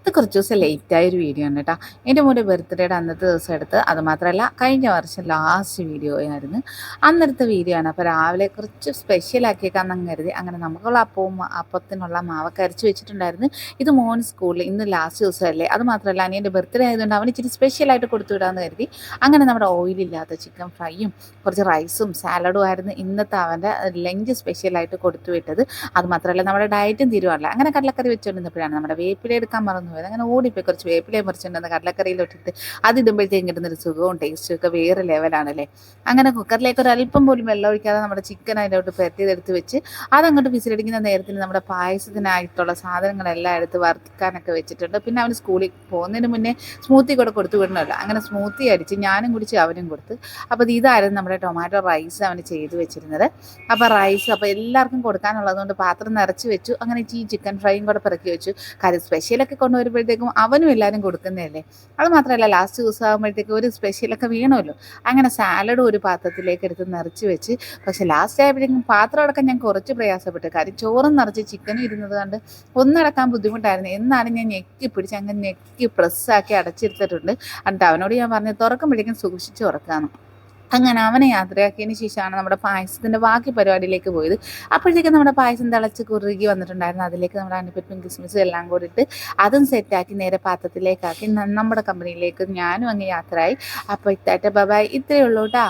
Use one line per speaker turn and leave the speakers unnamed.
ഇത് കുറച്ച് ദിവസം ലേറ്റായ ഒരു വീഡിയോ ആണ് കേട്ടോ. എന്റെ മോന്റെ ബർത്ത്ഡേയുടെ അന്നത്തെ ദിവസം എടുത്ത് അത് മാത്രമല്ല കഴിഞ്ഞ വർഷം ലാസ്റ്റ് വീഡിയോ ആയിരുന്നു. അന്നത്തെ വീഡിയോ ആണ്. അപ്പോൾ രാവിലെ കുറച്ച് സ്പെഷ്യലാക്കിയേക്കാന്ന് കരുതി. അങ്ങനെ നമുക്കുള്ള അപ്പവും അപ്പത്തിനുള്ള മാവൊക്കെ അരച്ച് വെച്ചിട്ടുണ്ടായിരുന്നു. ഇത് മോൻ സ്കൂളിൽ ഇന്ന് ലാസ്റ്റ് ദിവസമല്ലേ? അത് മാത്രമല്ല അനിയന്റെ ബർത്ത്ഡേ ആയതുകൊണ്ട് അവന് ഇച്ചിരി സ്പെഷ്യലായിട്ട് കൊടുത്തു വിടാമെന്ന് കരുതി. അങ്ങനെ നമ്മുടെ ഓയിലില്ലാത്ത ചിക്കൻ ഫ്രൈയും കുറച്ച് റൈസും സാലഡും ആയിരുന്നു ഇന്നത്തെ അവന്റെ ലഞ്ച് സ്പെഷ്യലായിട്ട് കൊടുത്തു വിട്ടത്. അത് മാത്രമല്ല നമ്മുടെ ഡയറ്റും തീരുമാനമല്ല. അങ്ങനെ കടലക്കറി വെച്ചുകൊണ്ടിരുന്നപ്പോഴാണ് നമ്മുടെ വേപ്പില എടുക്കാൻ മറന്നു പോയത് അങ്ങനെ ഓടിപ്പോയി. കുറച്ച് വേപ്പിലയും കടലക്കറിയിൽ കടലക്കറിയിലോട്ടിട്ട് അത് ഇടുമ്പോഴത്തേക്കും കിട്ടുന്നൊരു സുഖവും ടേസ്റ്റും ഒക്കെ വേറെ ലെവലാണല്ലേ അങ്ങനെ കുക്കറിലേക്ക് ഒരു അല്പം പോലും വെള്ളം ഒഴിക്കാതെ നമ്മുടെ ചിക്കൻ അതിലോട്ട് പെരട്ടിയതെടുത്ത് വെച്ച് അതങ്ങോട്ട് വിസിലടിക്കുന്ന നേരത്തിൽ നമ്മുടെ പായസത്തിനായിട്ടുള്ള സാധനങ്ങളെല്ലാം എടുത്ത് വറുക്കാനൊക്കെ വെച്ചിട്ടുണ്ട്. പിന്നെ അവന് സ്കൂളിൽ പോകുന്നതിന് മുന്നേ സ്മൂത്തി കൂടെ കൊടുത്തു വിടണമല്ലോ. അങ്ങനെ സ്മൂത്തി അടിച്ച് ഞാനും കുടിച്ച് അവനും കൊടുത്ത്. അപ്പോൾ ഇത് ഇതായിരുന്നു നമ്മുടെ ടൊമാറ്റോ റൈസ് അവന് ചെയ്തു വെച്ചിരുന്നത്. അപ്പോൾ റൈസ് അപ്പോൾ എല്ലാവർക്കും കൊടുക്കാനുള്ളതുകൊണ്ട് പാത്രം നിറച്ച് വെച്ചു. അങ്ങനെ ഈ ചിക്കൻ ഫ്രൈയും കൂടെ പിറക്കി വെച്ചു. കാര്യം സ്പെഷ്യലൊക്കെ കൊണ്ടുവരുമ്പോഴത്തേക്കും അവനും എല്ലാവരും കൊടുക്കുന്നതല്ലേ? അത് മാത്രമല്ല ലാസ്റ്റ് ദിവസം ആകുമ്പോഴത്തേക്കും ഒരു സ്പെഷ്യലൊക്കെ വീണമല്ലോ അങ്ങനെ സാലഡും ഒരു പാത്രത്തിലേക്ക് എടുത്ത് നിറച്ച് വെച്ച് പക്ഷെ ലാസ്റ്റ് ആയപ്പോഴേക്കും പാത്രം അടക്കം ഞാൻ കുറച്ച് പ്രയാസപ്പെട്ടു. കാര്യം ചോറും നിറച്ച് ചിക്കനും ഇരുന്നത് കൊണ്ട് ഒന്നടക്കാൻ ബുദ്ധിമുട്ടായിരുന്നു. എന്നാലും ഞാൻ ഞെക്കി പിടിച്ച് അങ്ങനെ ഞെക്കി പ്രസ്സാക്കി അടച്ചെടുത്തിട്ടുണ്ട് എന്നിട്ട് അവനോട് ഞാൻ പറഞ്ഞു തുറക്കുമ്പോഴേക്കും സൂക്ഷിച്ച് തുറക്കാമെന്ന് അങ്ങനെ അവനെ യാത്രയാക്കിയതിന് ശേഷമാണ് നമ്മുടെ പായസത്തിന്റെ ബാക്കി പരിപാടിയിലേക്ക് പോയത്. അപ്പോഴത്തേക്കും നമ്മുടെ പായസം തിളച്ച് കുറുകി വന്നിട്ടുണ്ടായിരുന്നു. അതിലേക്ക് നമ്മുടെ അണ്ടിപ്പറ്റും കിസ്മിസും എല്ലാം കൂടി ഇട്ട് അതും സെറ്റാക്കി നേരെ പാത്രത്തിലേക്കാക്കി നമ്മുടെ കമ്പനിയിലേക്ക് ഞാനും അങ്ങ് യാത്രയായി. അപ്പോൾ ഇത്തായിട്ട് ബബായ് ഇത്രയേ ഉള്ളൂ കേട്ടോ